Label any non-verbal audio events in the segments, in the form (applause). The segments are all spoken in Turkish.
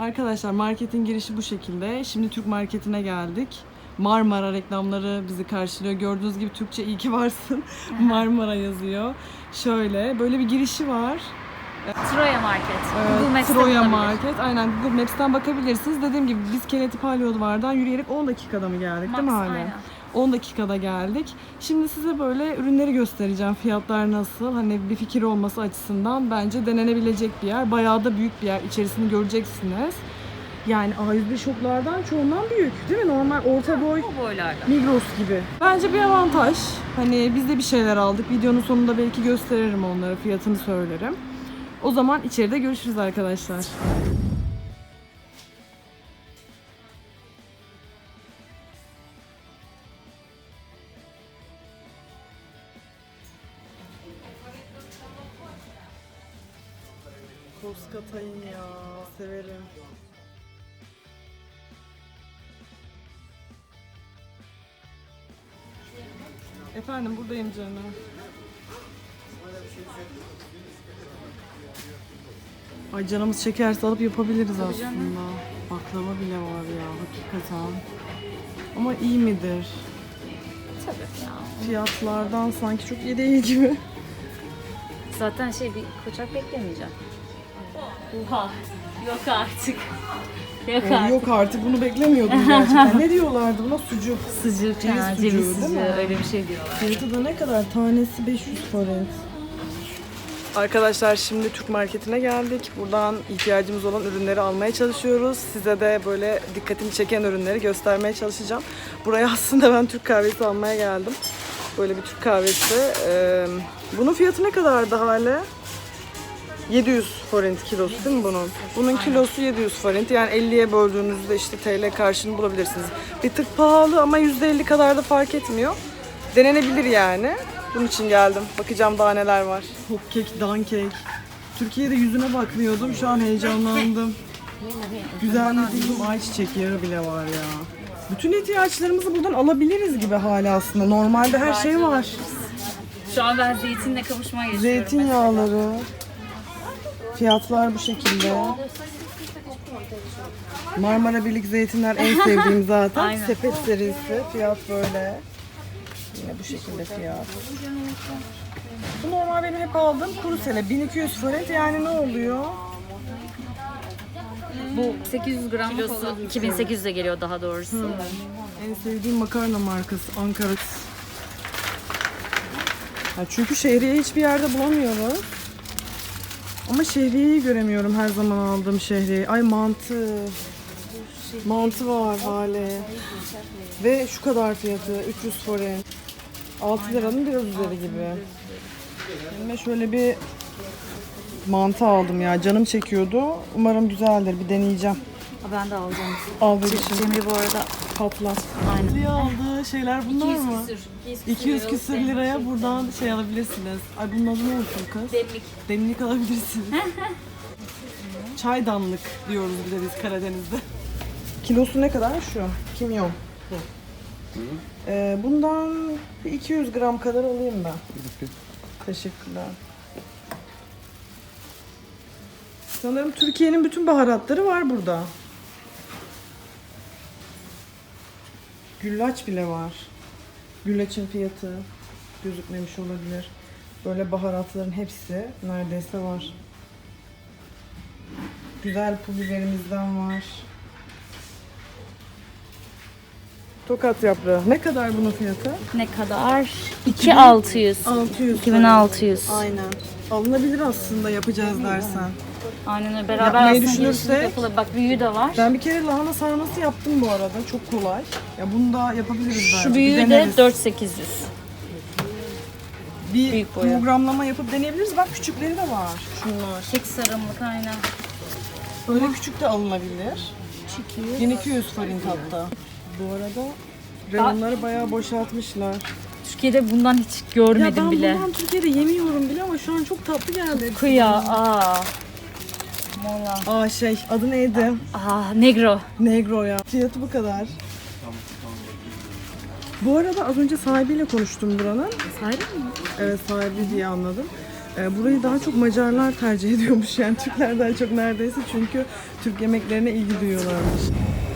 Arkadaşlar marketin girişi bu şekilde. Şimdi Türk marketine geldik. Marmara reklamları bizi karşılıyor. Gördüğünüz gibi Türkçe iyi ki varsın. (laughs) Marmara yazıyor. Şöyle böyle bir girişi var. Troya Market. Ee, Google Maps'te Troya. Market. Aynen Google Maps'ten bakabilirsiniz. Dediğim gibi biz Keleti Palyolvar'dan yürüyerek 10 dakikada mı geldik Max, değil mi hala? aynen. 10 dakikada geldik. Şimdi size böyle ürünleri göstereceğim. Fiyatlar nasıl? Hani bir fikir olması açısından bence denenebilecek bir yer. Bayağı da büyük bir yer. İçerisini göreceksiniz. Yani A101 şoklardan çoğundan büyük değil mi? Normal orta boy Bu boylarda. Migros gibi. Bence bir avantaj. Hani biz de bir şeyler aldık. Videonun sonunda belki gösteririm onlara. Fiyatını söylerim. O zaman içeride görüşürüz arkadaşlar. Koskatayım ya. Severim. Efendim buradayım canım. Ay canımız çekerse alıp yapabiliriz aslında. Baklava bile var ya hakikaten. Ama iyi midir? Tabii ya. Fiyatlardan sanki çok iyi değil gibi. Zaten şey bir koçak beklemeyeceğim. Oha. Yok artık. Yok Ee, artık. Yok artık bunu beklemiyordum gerçekten. ne diyorlardı buna? Sucuk. Sıcak Ceviz ya, sucuğu, ceviz değil sucuğu mi? öyle bir şey diyorlar. Fiyatı da ne kadar? Tanesi 500 forint. Arkadaşlar şimdi Türk marketine geldik. Buradan ihtiyacımız olan ürünleri almaya çalışıyoruz. Size de böyle dikkatimi çeken ürünleri göstermeye çalışacağım. Buraya aslında ben Türk kahvesi almaya geldim. Böyle bir Türk kahvesi. Ee, bunun fiyatı ne kadardı hale? 700 forint kilosu değil mi bunun? Bunun kilosu 700 forint. Yani 50'ye böldüğünüzde işte TL karşılığını bulabilirsiniz. Bir tık pahalı ama %50 kadar da fark etmiyor. Denenebilir yani. Bunun için geldim. Bakacağım daha neler var. Hop kek, dan kek. Türkiye'de yüzüne bakmıyordum. Şu an heyecanlandım. Güzel bir ayçiçek yağı bile var ya. Bütün ihtiyaçlarımızı buradan alabiliriz gibi hala aslında. Normalde her şey var. Şu an ben zeytinle kavuşmaya geçiyorum. Zeytinyağları. Fiyatlar bu şekilde. Marmara Birlik zeytinler en sevdiğim zaten. (laughs) Aynen. Sepet serisi. Fiyat böyle. Yine bu şekilde fiyat. Bu normal benim hep aldığım kuru sele. 1200 forint yani ne oluyor? Bu 800 gram kilosu 2800'e geliyor daha doğrusu. En sevdiğim makarna markası Ankara. Ya çünkü şehriye hiçbir yerde bulamıyoruz. Ama şehriyeyi göremiyorum her zaman aldığım şehriyeyi. Ay mantı. Mantı var hale. Ve şu kadar fiyatı 300 forint. 6 liranın biraz üzeri gibi. Kendime şöyle bir mantı aldım ya. Canım çekiyordu. Umarım güzeldir. Bir deneyeceğim. Ben de alacağım. Al bebişim. Cemre bu arada Patlat. Aynen. Liraya şeyler bunlar 200 mı? küsür. 200 küsür liraya buradan şey alabilirsiniz. Ay bunun adı ne olsun kız? Demlik. Demlik alabilirsiniz. (laughs) Çaydanlık diyoruz bir de biz Karadeniz'de. Kilosu ne kadar şu? Kimyon. Bu. Ee, bundan bir 200 gram kadar alayım ben. Teşekkürler. Sanırım Türkiye'nin bütün baharatları var burada. Güllaç bile var. Güllaçın fiyatı gözükmemiş olabilir. Böyle baharatların hepsi neredeyse var. Güzel pul biberimizden var. Tokat yaprağı. Ne kadar bunun fiyatı? Ne kadar? 2600. 600. 2600. Aynen. Alınabilir aslında yapacağız dersen. Aynen öyle. Beraber Yapmayı aslında düşünürsek- yapılır. Bak büyüğü de var. Ben bir kere lahana sarması yaptım bu arada. Çok kolay. Ya bunu da yapabiliriz bence. Şu Bir büyüğü de deneriz. 4800. bir büyük boyu. programlama yapıp deneyebiliriz. Bak küçükleri de var. Şunlar. Tek sarımlık aynen. Böyle küçük de alınabilir. 1200 forint hatta. Bu arada reyonları bayağı boşaltmışlar. Türkiye'de bundan hiç Ya görmedim ben bile. bundan Türkiye'de yemiyorum bile ama şu an çok tatlı geldi. Kıya. Aa. Mola. Aa şey adı neydi? Aa, negro. Negro ya. Fiyatı bu kadar. Bu arada az önce sahibiyle konuştum buranın. Sahibi mi? Evet sahibi diye anladım. Ee, burayı daha çok Macarlar tercih ediyormuş yani Türklerden çok neredeyse çünkü Türk yemeklerine ilgi duyuyorlarmış.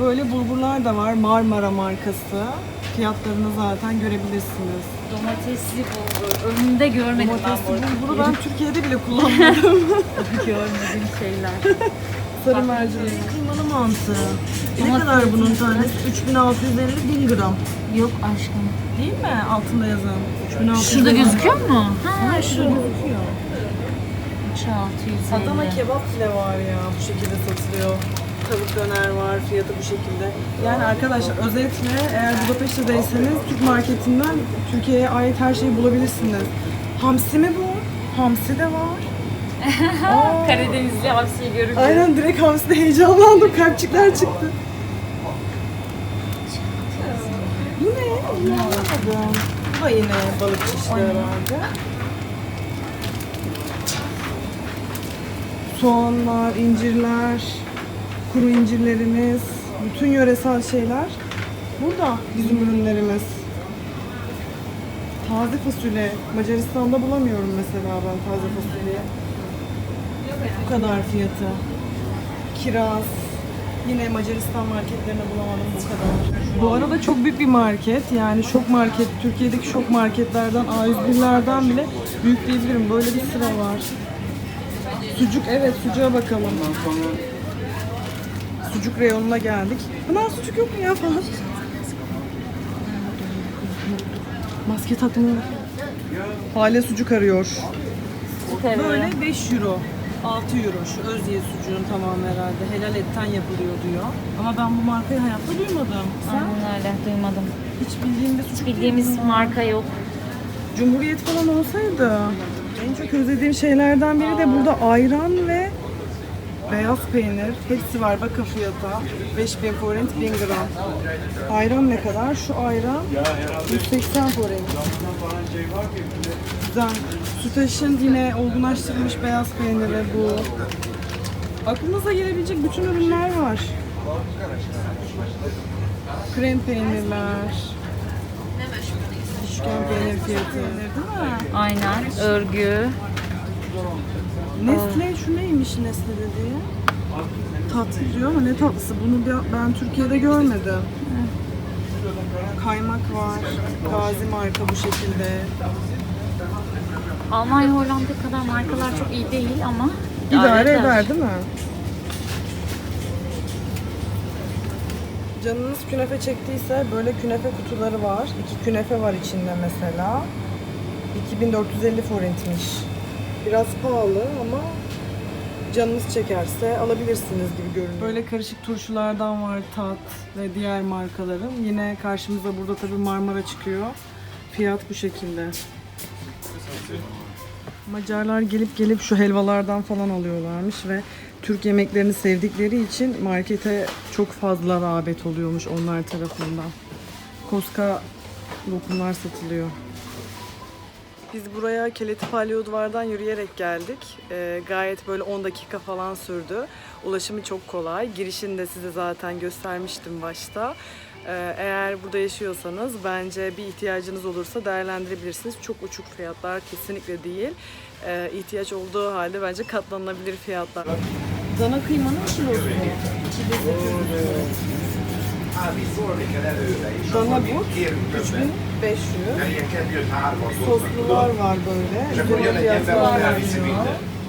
Böyle bulgurlar da var Marmara markası. Fiyatlarını zaten görebilirsiniz. Domatesli bulgur. Önünde görmedim ben Domatesli bu arada. bulguru ben Türkiye'de bile kullanmadım. (laughs) Görmediğim şeyler. Sarı mercimek. Kıymalı mantı. Ne Domates kadar bunun tanesi? 3650 1000 gram. Yok aşkım. Değil mi? Altında yazan. 3650. Şurada gözüküyor mu? Ha, Ha, şu. şurada gözüküyor. 3650. Adana kebap bile var ya bu şekilde satılıyor. Tavuk döner var, fiyatı bu şekilde. Yani arkadaşlar özetle eğer Budapeşte'deyseniz Türk marketinden Türkiye'ye ait her şeyi bulabilirsiniz. Hamsi mi bu? Hamsi de var. (laughs) Aa, Karadenizli hamsiyi görünce. Aynen direkt hamside heyecanlandım. Kalpçikler çıktı. Bu ne? Bunu anlamadım. Bu da yine balık çeşitleri herhalde. Soğanlar, incirler, kuru incirlerimiz, bütün yöresel şeyler. Burada bizim ürünlerimiz. Taze fasulye. Macaristan'da bulamıyorum mesela ben taze fasulye. Bu kadar fiyatı. Kiraz. Yine Macaristan marketlerinde bulamadım bu kadar. Bu arada çok büyük bir market. Yani şok market, Türkiye'deki şok marketlerden, A101'lerden bile büyük diyebilirim. Böyle bir sıra var. Sucuk, evet sucuğa bakalım. Sucuk reyonuna geldik. Buna sucuk yok mu ya falan. Maske takma. Hale sucuk arıyor. Böyle 5 euro. 6 euro şu özye sucuğun tamamı herhalde. Helal etten yapılıyor diyor. Ama ben bu markayı hayatta duymadım. Sen Aynen öyle duymadım. hiç bildiğin bir sucuk Bildiğimiz değil mi? marka yok. Cumhuriyet falan olsaydı. En çok özlediğim şeylerden biri de burada ayran ve beyaz peynir. Hepsi var bakın fiyata. 5000 forint 1000 gram. Ayran ne kadar? Şu ayran 180 forint. Güzel. Sütaş'ın yine olgunlaştırılmış beyaz peyniri bu. Aklınıza gelebilecek bütün ürünler var. Krem peynirler. Üçgen peynir fiyatı. Değil mi? Aynen. Örgü. Nestle şu neymiş Nestle dediği? Tatlı diyor ama ne tatlısı? Bunu bir- ben Türkiye'de görmedim. Kaymak var. Gazi marka bu şekilde. Almanya, Hollanda kadar markalar çok iyi değil ama İdare eder değil mi? Canınız künefe çektiyse böyle künefe kutuları var. İki künefe var içinde mesela. 2450 forintmiş. Biraz pahalı ama canınız çekerse alabilirsiniz gibi görünüyor. Böyle karışık turşulardan var tat ve diğer markaların. Yine karşımıza burada tabii Marmara çıkıyor. Fiyat bu şekilde. Macarlar gelip gelip şu helvalardan falan alıyorlarmış ve Türk yemeklerini sevdikleri için markete çok fazla rağbet oluyormuş onlar tarafından. Koska lokumlar satılıyor. Biz buraya Keleti Palyo Duvar'dan yürüyerek geldik. Ee, gayet böyle 10 dakika falan sürdü. Ulaşımı çok kolay. Girişini de size zaten göstermiştim başta. Ee, eğer burada yaşıyorsanız bence bir ihtiyacınız olursa değerlendirebilirsiniz. Çok uçuk fiyatlar kesinlikle değil. Ee, ihtiyaç olduğu halde bence katlanılabilir fiyatlar. Dana kıymanın kilosu. Dana but 3500. Soslular var böyle. Üzerine fiyatlar yazıyor.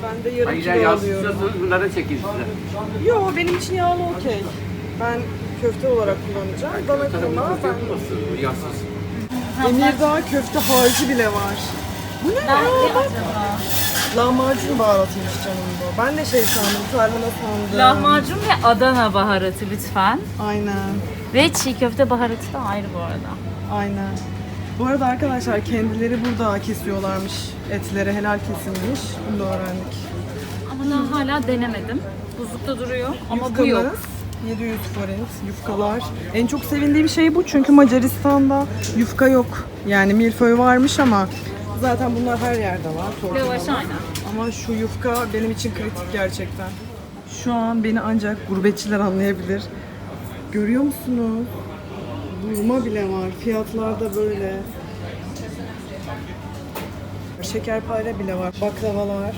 Ben de yarım Hayır kilo alıyorum. yağsız bunları çekin size. Yo benim için yağlı okey. Ben köfte olarak kullanacağım. Dana kıyma ben... Nasıl yağsız? Emirdağ köfte harcı bile var. Bu ne ya? Lahmacun baharatıymış canım bu. Ben de şey sandım, tarhana sandım. Lahmacun ve Adana baharatı lütfen. Aynen, Ve çiğ köfte baharatı da ayrı bu arada. aynen. Bu arada arkadaşlar kendileri burada kesiyorlarmış etleri, helal kesilmiş. Bunu da öğrendik. Ama daha hala denemedim. Buzlukta duruyor ama bu yok. Yufkamız 700 forint, yufkalar. En çok sevindiğim şey bu çünkü Macaristan'da yufka yok. Yani milföy varmış ama zaten bunlar her yerde var. tortilla Lavaş var. aynen. Ama şu yufka benim için kritik gerçekten. Şu an beni ancak gurbetçiler anlayabilir. Görüyor musunuz? Burma bile var. Fiyatlar da böyle. şekerpare bile var. Baklavalar.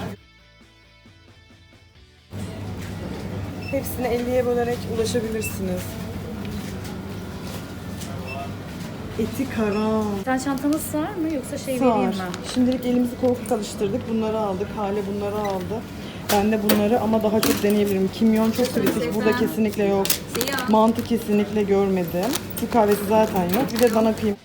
Hepsini 50'ye bölerek ulaşabilirsiniz. Eti kara. Sen çantanı sığar mı yoksa şey Sağır. vereyim mi? Şimdilik elimizi korkut alıştırdık. Bunları aldık. Hale bunları aldı. Ben de bunları ama daha çok deneyebilirim. Kimyon çok kritik. Burada kesinlikle yok. Mantı kesinlikle görmedim. Türk kahvesi zaten yok. Bir de dana kıyım.